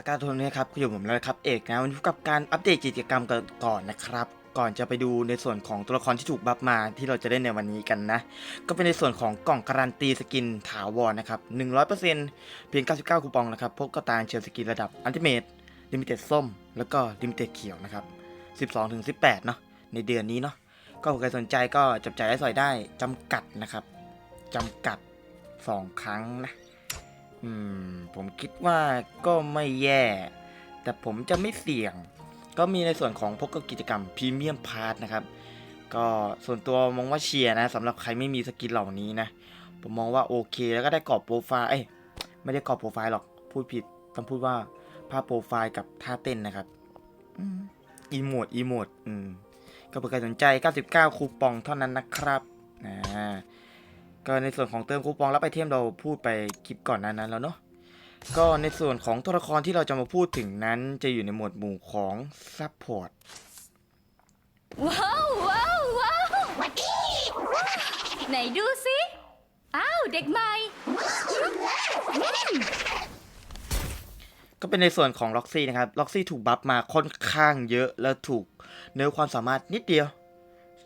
สกาโทนนะครับอยู่ผมแล้วครับเอกนะวันนี้กับการอัปเดตกิจกรรมกันก่อนนะครับ ก่อนจะไปดูในส่วนของตัวละครที่ถูกบัฟมาที่เราจะเล่นในวันนี้กันนะ ก็เป็นในส่วนของกล่องการันตีสกินถาวรนะครับ 100%เพียง 99 คูปองนะครับ พบกระตานเชิญสกินระดับอันติเมตลิมิเต็ดส้ม แล้วก็ลิมิเต็ดเขียวนะครับ 12-18 เนาะในเดือนนี้เนาะก็ใครสนใจก็จับจ่ายได้สอยได้จำกัดนะครับจำกัด 2 ครั้งนะ อืม ผมคิดว่าก็ไม่แย่ แต่ผมจะไม่เสี่ยง ก็มีในส่วนของพวกกิจกรรมพรีเมียมพาร์ทนะครับ ก็ส่วนตัวมองว่าเชียร์นะสำหรับใครไม่มีสกินเหล่านี้นะ ผมมองว่าโอเค แล้วก็ได้กรอบโปรไฟล์เอ้ยไม่ได้กรอบโปรไฟล์หรอก พูดผิด ต้องพูดว่าภาพโปรไฟล์กับท่าเต้นนะครับอีโมดอีโมดอืมก็เผื่อใครสนใจ 99 คูปองเท่านั้นนะครับอ่า ก็ในส่วนของเติมคูปองรับไอเทมเราพูดไปคลิปก่อนหนานั้นแล้วเนาะก็ในส่วนของตัวละครที่เราจะมาพูดถึงนั้นจะอยู่ในหมวดหมู่ของซัพพอร์ตว้าวว้าวว้าวไหนดูสิอ้าวเด็กใหม่ก็เป็นในส่วนของล็อกซี่นะครับล็อกซี่ถูกบัฟมาค่อนข้างเยอะแล้วถูกเนื้อความสามารถนิดเดียว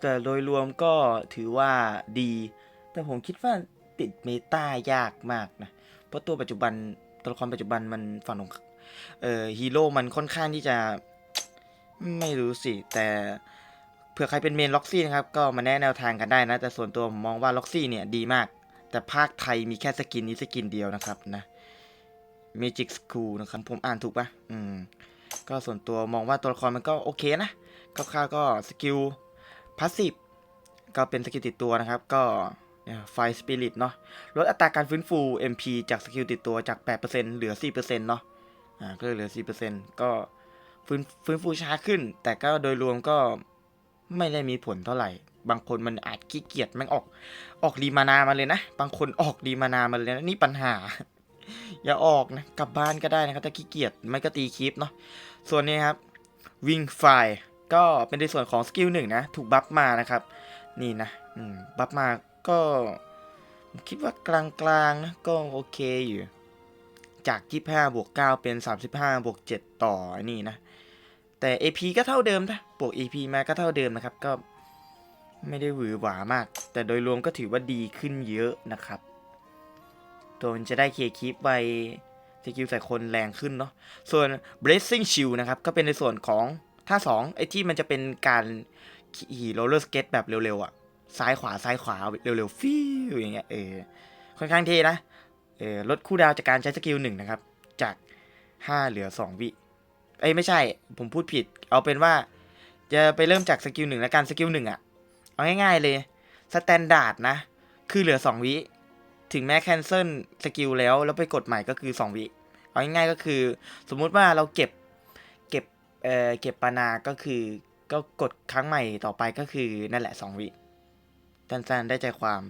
แต่โดยรวมก็ถือว่าดี แต่ผมคิดว่าติดเมตายากมากนะ เพราะตัวปัจจุบันตัวละครปัจจุบันมันฝั่งของเอ่อฮีโร่มันค่อนข้างที่จะไม่รู้สิ แต่เผื่อใครเป็นเมนล็อกซี่นะครับ ก็มาแนะแนวทางกันได้นะ แต่ส่วนตัวผมมองว่าล็อกซี่เนี่ยดีมาก แต่ภาคไทยมีแค่สกินนี้สกินเดียวนะครับนะ Magic School นะครับ ผมอ่านถูกปะอืม ก็ส่วนตัวมองว่าตัวละครมันก็โอเคนะคร่าวๆก็สกิลพาสซีฟก็เป็นสกิลติดตัวนะครับ ก็ ไฟสปิริตเนาะลดอัตราการฟื้นฟู MP จากสกิลติดตัวจาก 8%เหลือ 4%เนาะอ่าก็เหลือ 4%ก็ฟื้นฟื้นฟูช้าขึ้น แต่ก็โดยรวมก็ไม่ได้มีผลเท่าไหร่ บางคนมันอาจขี้เกียจแม่งออกออกรีมานามาเลยนะ บางคนออกรีมานามาเลยนะนี่ปัญหา อย่าออกนะกลับบ้านก็ได้นะครับถ้าขี้เกียจไม่ก็ตีคลิปเนาะส่วนนี้ครับวิงไฟก็เป็นในส่วนของสกิลหนึ่งนะ ถูกบัฟมานะครับ นี่นะบัฟมา ก็คิดว่ากลางๆนะก็โอเคอยู่ จาก 25 บวก 9 เป็น 35 บวก 7 ต่อนี่นะ แต่ AP ก็เท่าเดิมนะบวก AP มาก็เท่าเดิมนะครับ ก็ไม่ได้หวือหวามาก แต่โดยรวมก็ถือว่าดีขึ้นเยอะนะครับตัวมันจะได้เคลียร์คลิปไวสกิลใส่คนแรงขึ้นเนาะ ส่วน Blazing Shield นะครับ ก็เป็นในส่วนของท่า2ไอ้ที่มันจะเป็นการขี่โรลเลอร์สเก็ตแบบเร็วๆอะ่ะ ซ้ายขวาซ้ายขวาเร็วๆฟิวอย่างเงี้ยเออค่อนข้างเท่นะเออลดคู่ดาวจากการใช้สกิลหนึ่งนะครับ จาก 5 เหลือ 2 วิเอ้ไม่ใช่ ผมพูดผิด เอาเป็นว่า จะไปเริ่มจากสกิลหนึ่งแล้วกันสกิลหนึ่งอะเอาง่ายๆเลยสแตนดาร์ดนะ คือเหลือ 2 วิถึงแม้แคนเซิลสกิลแล้วแล้วไปกดใหม่ก็คือ 2 วิเอาง่ายๆก็คือ สมมุติว่าเราเก็บเก็บเอ่อเก็บปานาก็คือก็กดครั้งใหม่ต่อไปก็คือนั่นแหละ 2 วิ สั้นๆ ได้ใจความ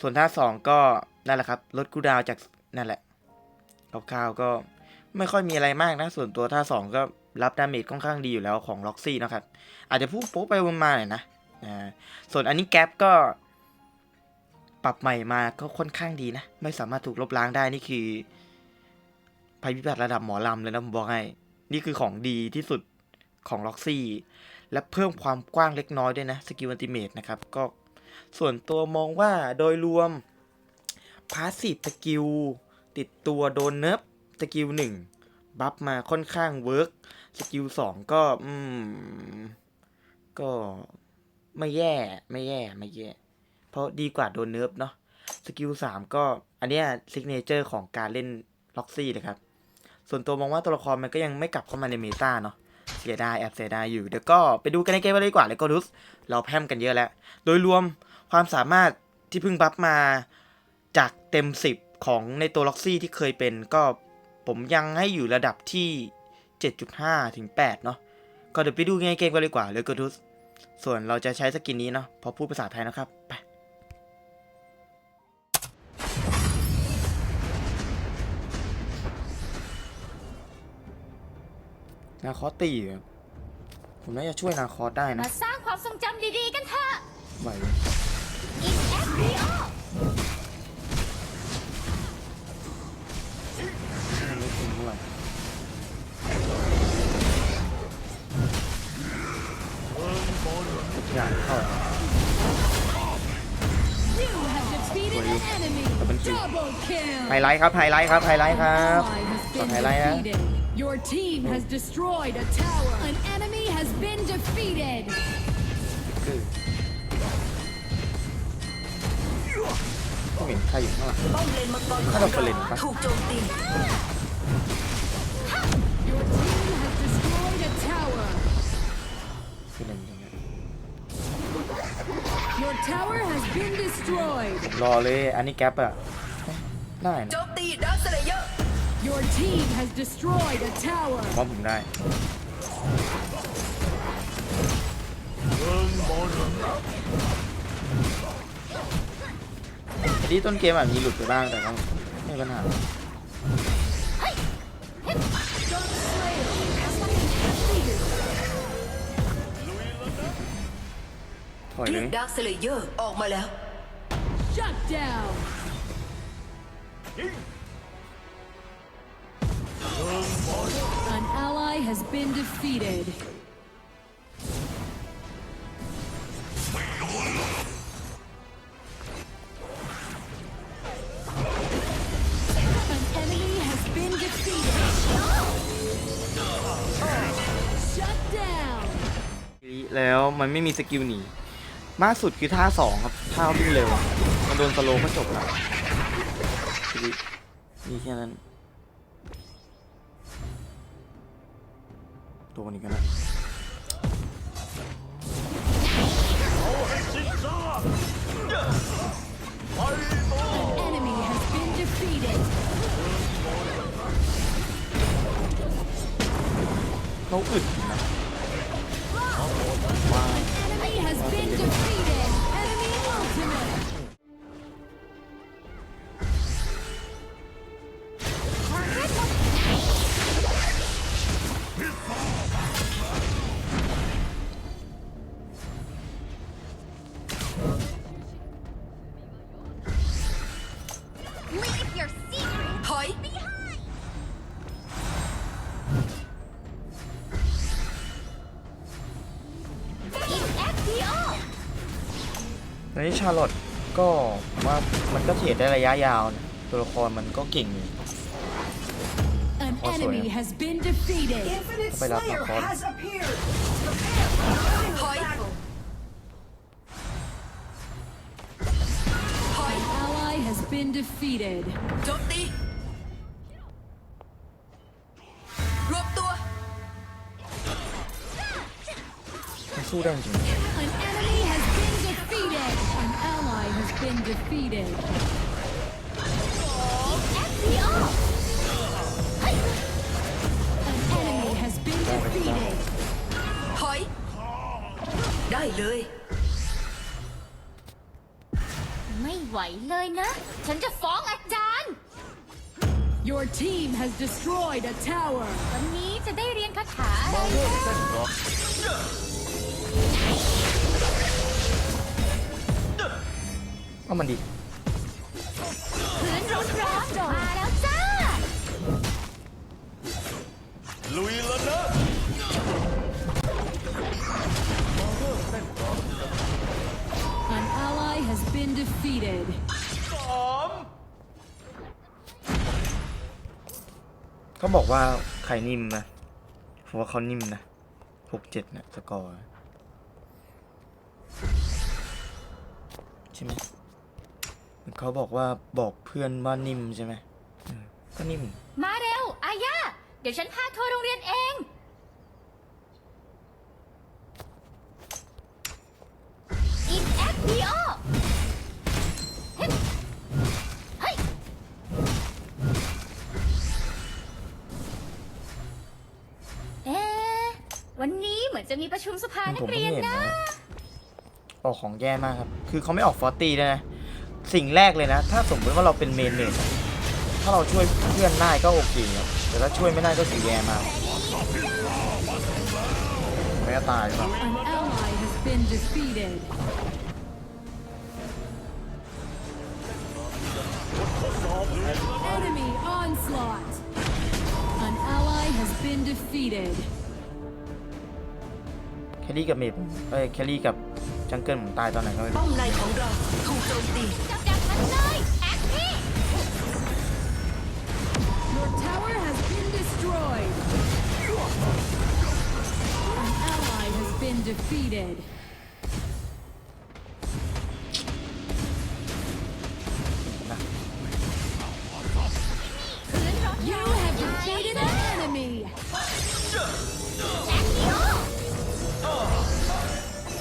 ส่วนท่าสองก็นั่นแหละครับลดกูดาวจากนั่นแหละคร่าวๆก็ไม่ค่อยมีอะไรมากนะ ส่วนตัวท่าสองก็รับดาเมจค่อนข้างดีอยู่แล้วของล็อกซี่นะครับ อาจจะพูดโป๊ะไปวนมาหน่อยนะอ่าส่วนอันนี้แก๊ปก็ปรับใหม่มาก็ค่อนข้างดีนะ ไม่สามารถถูกลบล้างได้นี่คือภัยพิบัติระดับหมอลำเลยนะผมบอกให้นี่คือของดีที่สุดของล็อกซี่ และเพิ่มความกว้างเล็กน้อยด้วยนะ สกิลอันติเมตนะครับ ก็ ส่วนตัวมองว่าโดยรวมพาสซีฟสกิลติดตัวโดนเนิร์ฟสกิลหนึ่งบัฟมาค่อนข้างเวิร์กสกิลสองก็ อืม ก็ไม่แย่ ไม่แย่ ไม่แย่ เพราะดีกว่าโดนเนิร์ฟเนาะสกิลสามก็ อันเนี้ยซิกเนเจอร์ของการเล่นล็อกซี่เลยครับ ส่วนตัวมองว่าตัวละครมันก็ยังไม่กลับเข้ามาในเมตาเนาะเสียดายแอบเสียดายอยู่ เดี๋ยวก็ไปดูกันในเกมกันเลยดีกว่าเลยก็รุสเราแพมกันเยอะแล้ว โดยรวม ความสามารถที่เพิ่งบัฟมาจากเต็ม 10 ของในตัวล็อกซี่ที่เคยเป็นก็ผมยังให้อยู่ระดับที่ 7.5 ถึง 8 เนาะก็เดี๋ยวไปดูในเกมกันเลยดีกว่าเลยก็รุสส่วนเราจะใช้สกินนี้เนาะเพราะพูดภาษาไทยนะครับ ไปนาคอสตีเหรอผมน่าจะช่วยนาคอสได้นะ มาสร้างความทรงจำดีๆกันเถอะไหว อย่างเข้าแต่มันคือไฮไลท์ครับไฮไลท์ครับไฮไลท์ครับกดไฮไลท์นะ Your team has destroyed a tower. An enemy has been defeated. คือไม่เห็นใครอยู่ข้างหลัง ป้อมเลนมังกรของถ้าเราเปิดเลนปะ ถูกโจมตี Your team has destroyed a tower. คือเล่นยังไง Your tower has been destroyed. รอเลย อันนี้แก๊ปอะได้โจนะมตีดักสเลเยอร์ Your team has destroyed a tower. ว่าผมได้ ทีนี้ต้นเกมอาจมีหลุดไปบ้างแต่ก็ไม่มีปัญหาถอยเลเรียยกดักสเลเยอร์ออกมาแล้ว Shut down. แล้วมันไม่มีสกิลหนีมากสุดคือท่าสองครับท่าวิ่งเร็วมันโดนสโลว์ก็จบแล้วทีนี้มีแค่นั้นตัวนี้กันนะ An enemy has been defeated. เขาอึดอยู่นะ นนี้ชาร์ลอตก็ผมว่ามันก็เทรดได้ระยะยาวนะตัวละครมันก็เก่งอยู่ An Also, enemy yeah. has been defeated. Infinite Wait up, Slayer my phone. has appeared. ถอยถอย An ally has been defeated. โจมตีรวบตัว มันสู้ได้จริง An been defeated. An enemy has been defeated. ถอย ได้เลย ไม่ไหวเลยนะ ฉันจะฟ้องอาจารย์ Your team has destroyed a tower. วันนี้จะได้เรียนคาถาอะไรนะ ว่ามันดีพื้นร้อนร้อนๆมาแล้วจ้า An ally has been defeated. เขาบอกว่าใครนิ่มนะผมว่าเขานิ่มนะหกเจ็ดเนี่ยสกอร์ใช่ไหม เขาบอกว่าบอกเพื่อนว่านิ่มใช่ไหมอืมก็นิ่ม มาเร็ว อาย่า เดี๋ยวฉันพาทัวร์โรงเรียนเอง อินแอคดิโอเฮ้ยเฮ้ยเอ๊ะวันนี้เหมือนจะมีประชุมสภานัผกมไม่เรียนเห็นนะนะ ออกของแย่มากครับ คือเขาไม่ออกฟอร์ตี้ด้วยนะ สิ่งแรกเลยนะ ถ้าสมมติว่าเราเป็นเมนเมนถ้าเราช่วยเพื่อนได้ก็โอเคครับแต่ถ้าช่วยไม่ได้ก็ถือแย่มากไม่ก็ตายครับ An ally has been defeated. Enemy onslaught. An ally has been defeated. แคลรี่กับเมดผมเอ้ยแคลรี่กับ จังเกิลผมตายตอนไหนก็ไม่รู้ป้อมในของเราถูกโจมตี จับมันเลยแอคทีฟ Your tower has been destroyed. An ally has been defeated.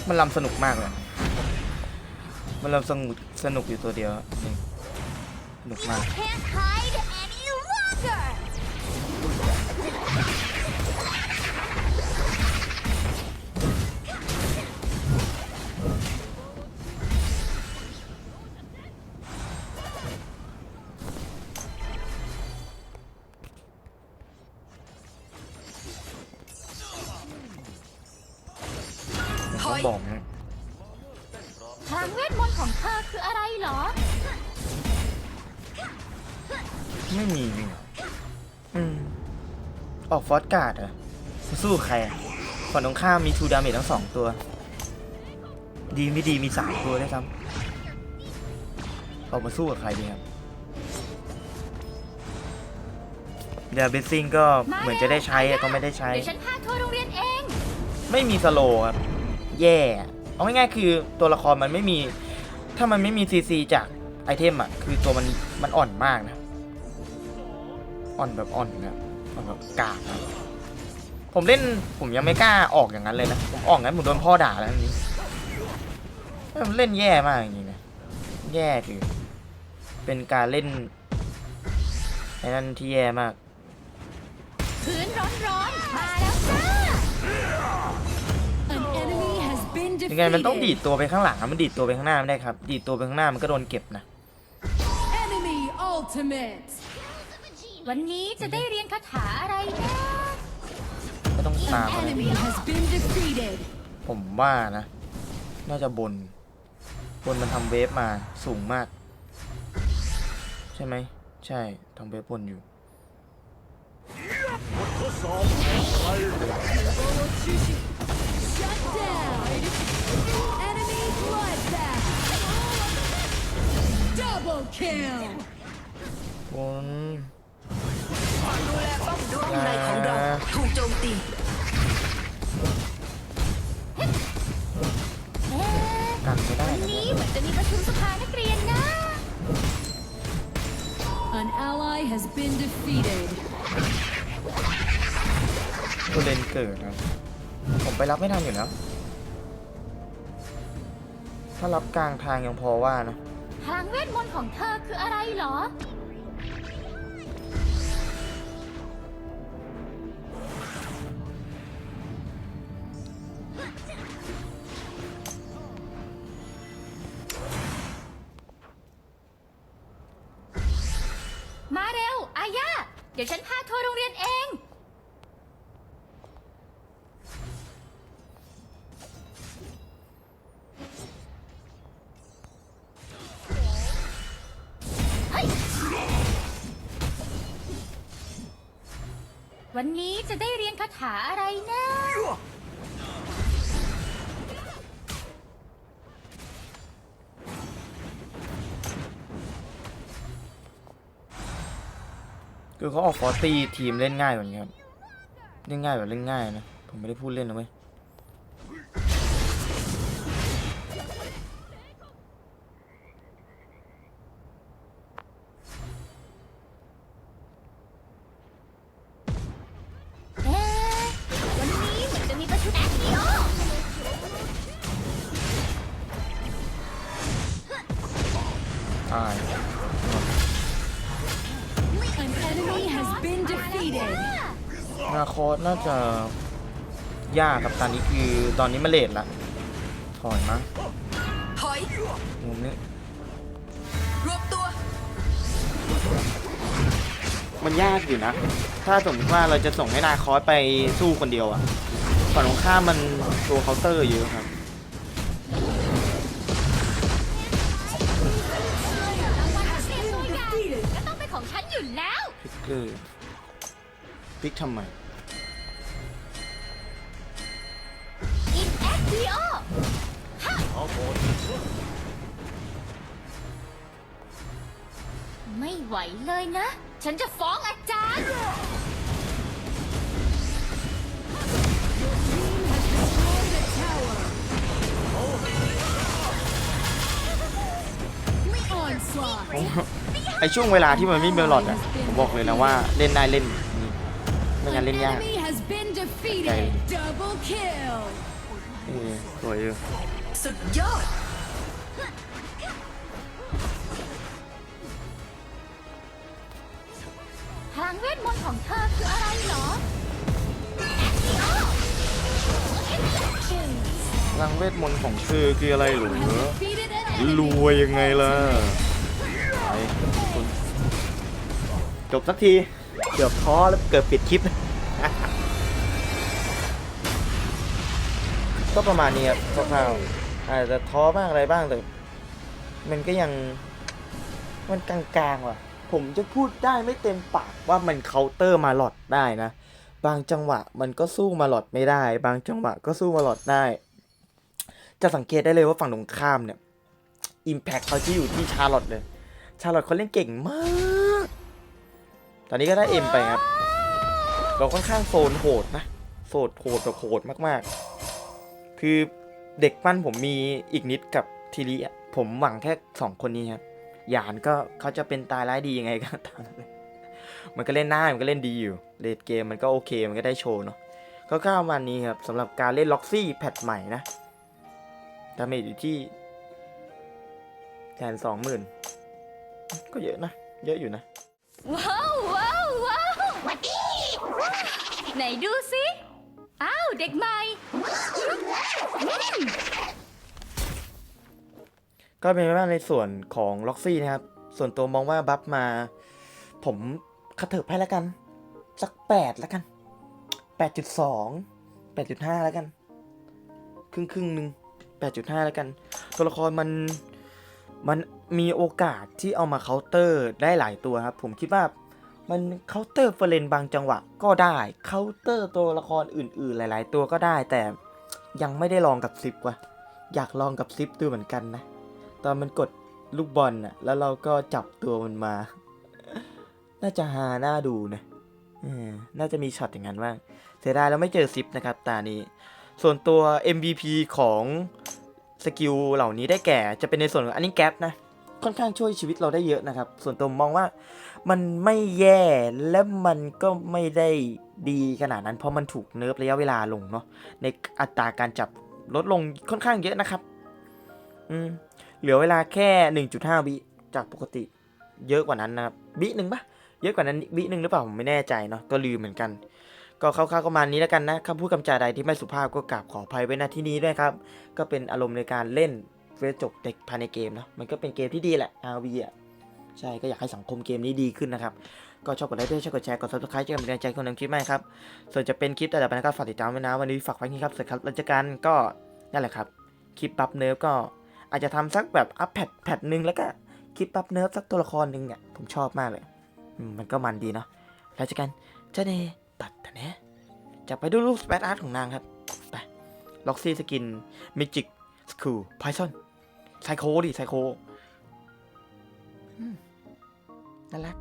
มันลำสนุกมากเลย มันลำสนุกสนุกอยู่ตัวเดียวจริงสนุกมาก ฟอสการ์ดเหรอมาสู้กับใครอะฝั่งตรงข้ามมีทูดาเมจทั้งสองตัว ดีไม่ดีมีสามตัวได้วยซ้ำออกมาสู้กับใครดีครับเดลเบสซิงก็เหมือนจะได้ใช้อะก็ไม่ได้ใช้ เดี๋ยวฉันพาทัวร์โรงเรียนเอง ไม่มีสโลว์ครับ แย่อะเอาง่ายๆคือตัวละครมันไม่มี ถ้ามันไม่มีซีซีจากไอเทมอะ คือตัวมันมันอ่อนมากนะ อ่อนแบบอ่อนนะ อ่อนแบบกากนะผมเล่นผมยังไม่กล้าออกอย่างนั้นเลยนะผมออกงั้นผมโดนพ่อด่าแล้วอันนี้มันเล่นแย่มากจริงๆนะแย่คือเป็นการเล่นไอ้นั่นที่แย่มากพื้นร้อนๆมาแล้วจ้า An enemy has been ยังไงมันต้องดีด defeated. ตัวไปข้างหลังอะมันดีดตัวไปข้างหน้าไม่ได้ครับ ดีดตัวไปข้างหน้ามันก็โดนเก็บนะ Enemy ultimate. วันนี้จะได้เรียนคาถาอะไรนะก็ต้องตาม An อะไร enemy has been defeated. ผมว่านะ น่าจะบน บนมันทำเวฟมาสูงมาก ใช่ไหม ใช่ทำเวฟบนอยู่ Shut down. Enemy bloodbath. Double kill. บน ดูแลป้อมดวงในของเราถูกโจมตีเอ๊ะกันไม่ได้วันนะนี้เหมือนจะมีประชุมสภานักเรียนนะ An ally has been defeated. ตัวเลนเกิดนะผมไปรับไม่ทันอยู่แล้ว ถ้ารับกลางทางยังพอว่านะ พลังเวทมนต์ของเธอคืออะไรเหรอ วันนี้จะได้เรียนคาถาอะไรนะ คือเขาออกฟอร์ตี้ทีมเล่นง่ายกว่านี้ครับ เล่นง่ายแบบเล่นง่ายนะ ผมไม่ได้พูดเล่นนะเว้ย อสน่าจะยากกับตอนนี้คือตอนนี้มาเลทละถอยมาถอยมุมนี้รวบตัว มันยากอยู่นะ ถ้าสมมติว่าเราจะส่งให้นาคอสไปสู้คนเดียวอะฝั่งตรงข้ามมันตัวเคาน์เตอร์เยอะครับรางวัลนักเรียนตัวอย่างก็ต้องเป็นของฉันอยู่แล้วพิกเกอร์พิกทำไม ไม่ไหวเลยนะ ฉันจะฟ้องอาจารย์ Onslaught. ไอช่วงเวลาที่มันไม่มีเมลอดอะผมบอกเลยนะว่าเล่นได้เล่นนี่ไม่งั้น An เล่นยาก enemy has been defeated. Okay. Double kill. เออสวยอยู่สุดยอด พลังเวทมนต์ของเธอคืออะไรเหรอพลังเวทมนต์ของเธอคืออะไรหรือ Defeated an ร enemy. วยยังไงล่ะไปคุณจบสักทีเกือบท้อแล้วเกือบปิดคลิป ก็ประมาณนี้ครับคร่าวๆอาจจะท้อบ้างอะไรบ้างแต่มันก็ยังมันกลางๆว่ะ ผมจะพูดได้ไม่เต็มปากว่ามันเคาน์เตอร์มาหลอดได้นะ บางจังหวะมันก็สู้มาหลอดไม่ได้ บางจังหวะก็สู้มาหลอดได้ จะสังเกตได้เลยว่าฝั่งตรงข้ามเนี่ยอิมแพคเขาจะอยู่ที่ชาร์ลอตเลย ชาร์ลอตเขาเล่นเก่งมาก ตอนนี้ก็ได้เอ็มไปครับ เราค่อนข้างโซนโหดนะ โซนโหดแบบโหดมากๆ คือเด็กปั้นผมมีอีกนิดกับทีรีผมหวังแค่สองคนนี้ครับ หยานก็เขาจะเป็นตายร้ายดียังไงก็ตามมันก็เล่นหน้ามันก็เล่นดีอยู่เลดเกมมันก็โอเคมันก็ได้โชว์เนาะก็ข้าวมันนี้ครับสำหรับการเล่นล็อกซี่แพทใหม่นะดาเมจอยู่ที่แสนสองหมื่นก็เยอะนะ เยอะอยู่นะ ว้าวว้าวว้าวไหนดูสิ อ้าว เด็กใหม่ ก็เป็นว่าในส่วนของล็อกซี่นะครับ ส่วนตัวมองว่าบัฟมา ผมกระเถิบให้แล้วกัน สักแปดแล้วกันแปดจุดสองแปดจุดห้าแล้วกัน ครึ่งครึ่งหนึ่งแปดจุดห้าแล้วกัน ตัวละครมันมันมีโอกาสที่เอามาเคาน์เตอร์ได้หลายตัวครับ ผมคิดว่ามันเคาน์เตอร์เฟรนบางจังหวะก็ได้เคาน์เตอร์ตัวละครอื่น ๆ หลาย ๆ ตัวก็ได้แต่ยังไม่ได้ลองกับซิปว่ะอยากลองกับซิปดูเหมือนกันนะ อนมันกดลูกบอลน่ะ แล้วเราก็จับตัวมันมา น่าจะฮาหน่าดูนะน่าจะมีช็อตอย่างนั้นบ้างเสียดายแล้วไม่เจอซิปนะครับตานี้ ส่วนตัว MVP ของสกิลเหล่านี้ได้แก่จะเป็นในส่วนของอันนี้แก๊ปนะ ค่อนข้างช่วยชีวิตเราได้เยอะนะครับ ส่วนตัวมองว่ามันไม่แย่และมันก็ไม่ได้ดีขนาดนั้น เพราะมันถูกเนิร์ฟระยะเวลาลงเนาะในอัตราการจับลดลงค่อนข้างเยอะนะครับ อืม เหลือเวลาแค่ 1.5 วิจากปกติเยอะกว่านั้นนะครับวิหนึ่งปะเยอะกว่านั้นวิหนึ่งหรือเปล่าผมไม่แน่ใจเนาะก็ลืมเหมือนกัน ก็คร่าวๆก็ประมาณนี้แล้วกันนะคำพูดคำจาใดที่ไม่สุภาพก็กราบขออภัยไว้ณที่นี้ด้วยครับ ก็เป็นอารมณ์ในการเล่นเฟซจบเด็กภายในเกมเนาะมันก็เป็นเกมที่ดีแหละ RV อะใช่ก็อยากให้สังคมเกมนี้ดีขึ้นนะครับ ก็ชอบกดไลค์ด้วยชอบกดแชร์กด subscribe จะเป็นกำลังใจคนทำคลิปใหม่ครับ ส่วนจะเป็นคลิปแต่ละปันก็ฝากติดตามไว้นะวันนี้ฝากไว้ที่ครับสวัสดีครับแล้วเจอกันก็นั่นแหละครับคลิปบัฟเนิร์ฟก็ อาจจะทำสักแบบอัพแพทแพทหนึ่งแล้วก็คลิปปับเนิร์ฟสักตัวละครหนึ่งเนี่ยผมชอบมากเลย มันก็มันดีเนาะแล้วจอกันเจเนปัดแต่เนะจะไปดูรูปสเปซอาร์ตของนางครับ ไปล็อกซี่สกินมิจิกสคูลไพซอนไซโคดิไซโคน่ารัก